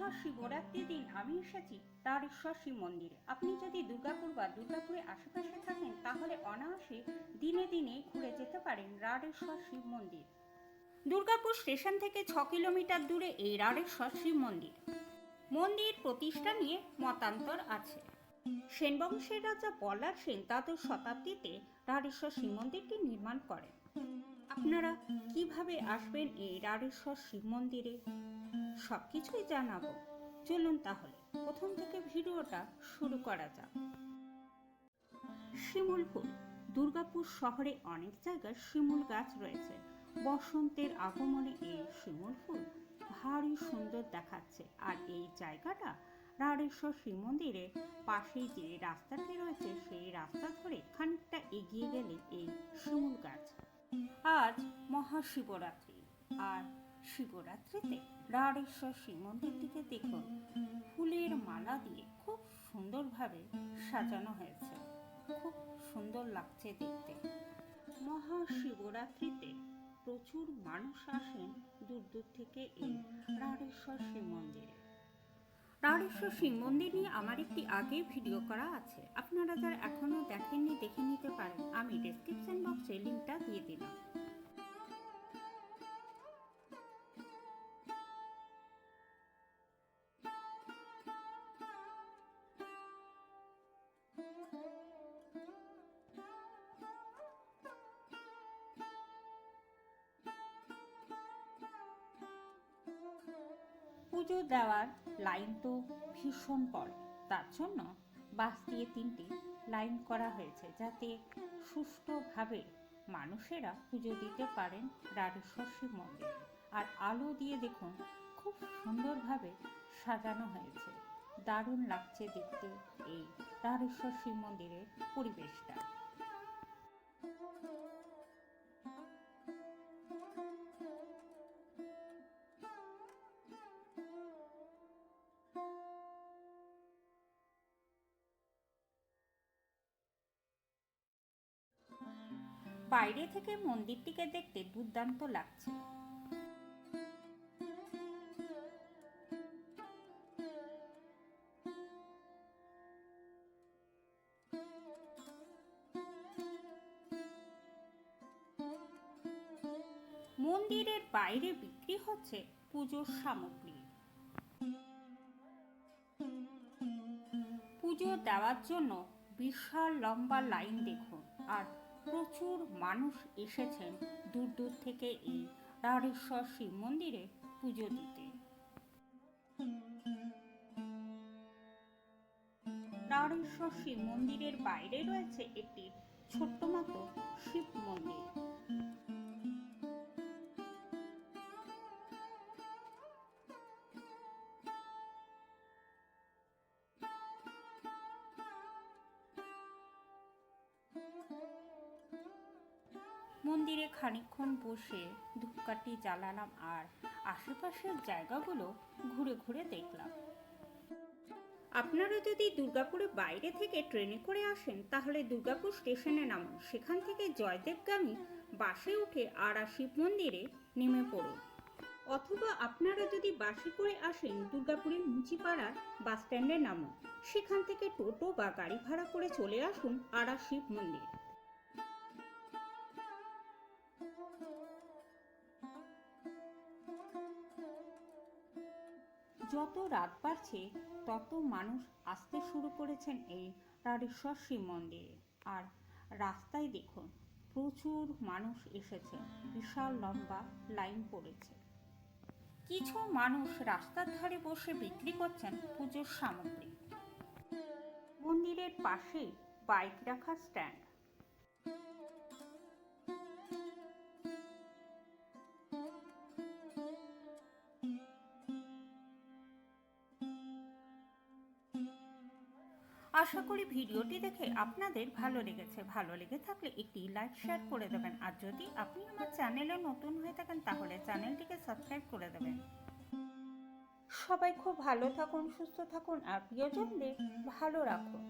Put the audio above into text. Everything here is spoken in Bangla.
মহাশিবরাত্রির দিন আমি এসেছি তারেশ্বর শিব মন্দিরে। আপনি যদি দুর্গাপুর বা দুর্গাপুরের আশেপাশে থাকেন, তাহলে অনায়াসে দিনে দিনে ঘুরে যেতে পারেন রাড়েশ্বর শিব মন্দির। দুর্গাপুর স্টেশন থেকে ছ কিলোমিটার দূরে এই রাড়েশ্বর শিব মন্দির। মন্দির প্রতিষ্ঠা নিয়ে মতান্তর আছে। সেন বংশের রাজা পলার সেন দ্বাদশ শতাব্দীতে রাড়েশ্বর শিব মন্দিরটি নির্মাণ করেন। আপনারা কীভাবে আসবেন এই রাড়েশ্বর শিব মন্দিরে? সব কিছুই জানাব। চলুন তাহলে, প্রথম থেকে ভিডিওটা শুরু করা যাক। শিমুল ফুল। দুর্গাপুর শহরে অনেক জায়গায় শিমুল গাছ রয়েছে। বসন্তের আগমনে এই শিমুল ফুল ভারী সুন্দর দেখাচ্ছে। আর এই জায়গাটা রাড়েশ্বর শিব মন্দিরের পাশেই যে রাস্তাটি রয়েছে, সেই রাস্তা ধরে খানিকটা এগিয়ে গেলে এই শিমুল গাছ আজ মহাশিবরাত্রি। আর শিবরাত্রিতে রাড়েশ্বর শিব মন্দিরটিকে দেখুন, ফুলের মালা দিয়ে খুব সুন্দরভাবে সাজানো হয়েছে। খুব সুন্দর লাগছে দেখতে। মহাশিবরাত্রিতে প্রচুর মানুষ আসেন দূর দূর থেকে এই রাড়েশ্বর শিব মন্দিরে রাড়েশ্বর শিব মন্দির নিয়ে আমার একটি আগে ভিডিও করা আছে। আপনারা যারা এখনও দেখেননি, দেখে নিতে পারেন। আমি ডেসক্রিপশন বক্সে লিঙ্কটা দিয়ে দিলাম। পুজো দেওয়ার লাইন তো ভীষণ পড়ে তার জন্য বাস দিয়ে তিনটি লাইন করা হয়েছে যাতে সুষ্ঠুভাবে মানুষেরা পুজো দিতে পারেন রাড়েশ্বর শিব মন্দিরে। আর আলো দিয়ে দেখুন, খুব সুন্দরভাবে সাজানো হয়েছে। দারুণ লাগছে দেখতে এই রাড়েশ্বর শিব মন্দিরের পরিবেশটা। বাইরে থেকে মন্দিরটিকে দেখতে দুর্দান্ত লাগছে। মন্দিরের বাইরে বিক্রি হচ্ছে পুজোর সামগ্রী। পুজো দেওয়ার জন্য বিশাল লম্বা লাইন দেখুন আর প্রচুর মানুষ এসেছেন দূর দূর থেকে এই রাড়েশ্বর শিব মন্দিরে পুজো দিতে। রাড়েশ্বর শিব মন্দিরের বাইরে রয়েছে একটি ছোট্ট মতো শিব মন্দির। মন্দিরে খানিকক্ষণ বসে ধূপকাঠি জ্বালালাম আর আশেপাশের জায়গাগুলো ঘুরে ঘুরে দেখলাম। আপনারা যদি দুর্গাপুরে বাইরে থেকে ট্রেনে করে আসেন, তাহলে দুর্গাপুর স্টেশনে নামুন। সেখান থেকে জয়দেবগামী বাসে উঠে আড়া শিব মন্দিরে নেমে পড়ুন। অথবা আপনারা যদি বাসে করে আসেন, দুর্গাপুরের মুচিপাড়ার বাস স্ট্যান্ডে নামুন। সেখান থেকে টোটো বা গাড়ি ভাড়া করে চলে আসুন আড়া শিব মন্দির। যত রাত বাড়ছে, তত মানুষ আসতে শুরু করেছেন এই রাড়েশ্বর শিব মন্দিরে। আর রাস্তায় দেখুন, প্রচুর মানুষ এসেছে, বিশাল লম্বা লাইন পড়েছে। কিছু মানুষ রাস্তার ধারে বসে বিক্রি করছেন পুজোর সামগ্রী। মন্দিরের পাশে বাইক রাখার স্ট্যান্ড। আশা করি ভিডিওটি দেখে আপনাদের ভালো লেগেছে। ভালো লেগে থাকলে একটি লাইক শেয়ার করে দেবেন। আর যদি আপনি আমার চ্যানেলে নতুন হয়ে থাকেন, তাহলে চ্যানেলটিকে সাবস্ক্রাইব করে দেবেন। সবাই খুব ভালো থাকুন, সুস্থ থাকুন, আর প্রিয়জনদের ভালো রাখুন।